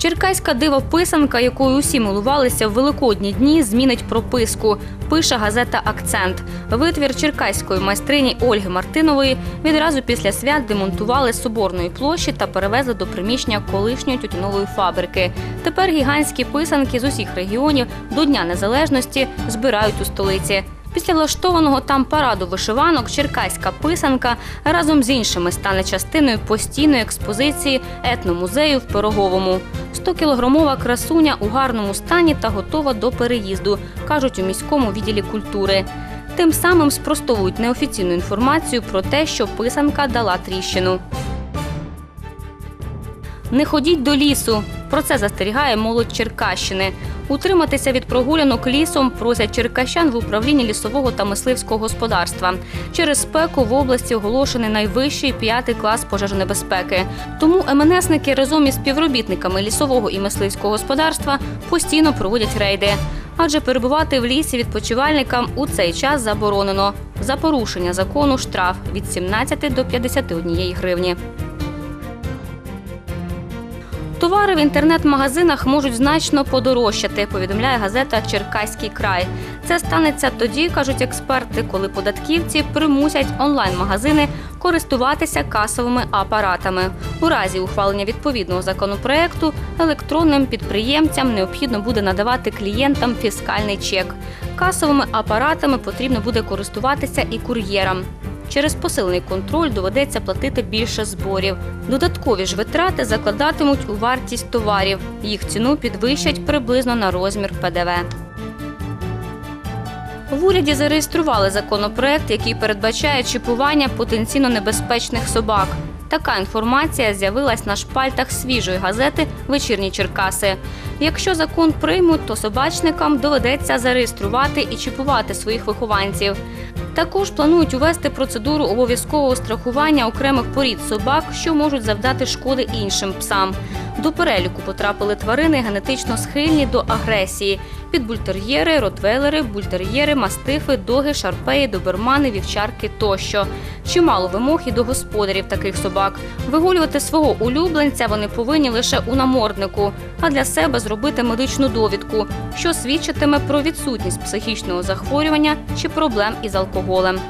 Черкаська дива-писанка, якою усі милувалися в великодні дні, змінить прописку. Пише газета Акцент. Витвір черкаської майстрині Ольги Мартинової відразу після свят демонтували з соборної площі та перевезли до приміщення колишньої тютюнової фабрики. Тепер гігантські писанки з усіх регіонів до Дня Незалежності збирають у столиці. Після влаштованого там параду вишиванок черкаська писанка разом з іншими стане частиною постійної експозиції етномузею в Пироговому. 100-кілограмова красуня у гарному стані та готова до переїзду, кажуть у міському відділі культури. Тим самим спростовують неофіційну інформацію про те, що писанка дала тріщину. Не ходіть до лісу. Про це застерігає молодь Черкащини. Утриматися від прогулянок лісом просять черкащан в управлінні лісового та мисливського господарства. Через спеку в області оголошений найвищий п'ятий клас пожежонебезпеки. Тому МНСники разом із співробітниками лісового і мисливського господарства постійно проводять рейди. Адже перебувати в лісі відпочивальникам у цей час заборонено. За порушення закону штраф від 17 до 51 гривні. Товари в інтернет-магазинах можуть значно подорожчати, повідомляє газета Черкаський край. Це станеться тоді, кажуть експерти, коли податківці примусять онлайн-магазини користуватися касовими апаратами. У разі ухвалення відповідного законопроекту електронним підприємцям необхідно буде надавати клієнтам фіскальний чек. Касовими апаратами потрібно буде користуватися і кур'єрам. Через посилений контроль доведеться платити більше зборів. Додаткові ж витрати закладатимуть у вартість товарів. Їх ціну підвищать приблизно на розмір ПДВ. В уряді зареєстрували законопроект, який передбачає чіпування потенційно небезпечних собак. Така інформація з'явилась на шпальтах свіжої газети Вечірні Черкаси. Якщо закон приймуть, то собачникам доведеться зареєструвати і чіпувати своїх вихованців. Також планують увести процедуру обов'язкового страхування окремих порід собак, що можуть завдати шкоди іншим псам. До переліку потрапили тварини генетично схильні до агресії: підбультер'єри, ротвейлери, бультер'єри, мастифи, доги, шарпеї, добермани, вівчарки тощо. Чимало вимог і до господарів таких собак. Вигулювати свого улюбленця вони повинні лише у наморднику, а для себе зробити медичну довідку, що свідчитиме про відсутність психічного захворювання чи проблем із алкоголем.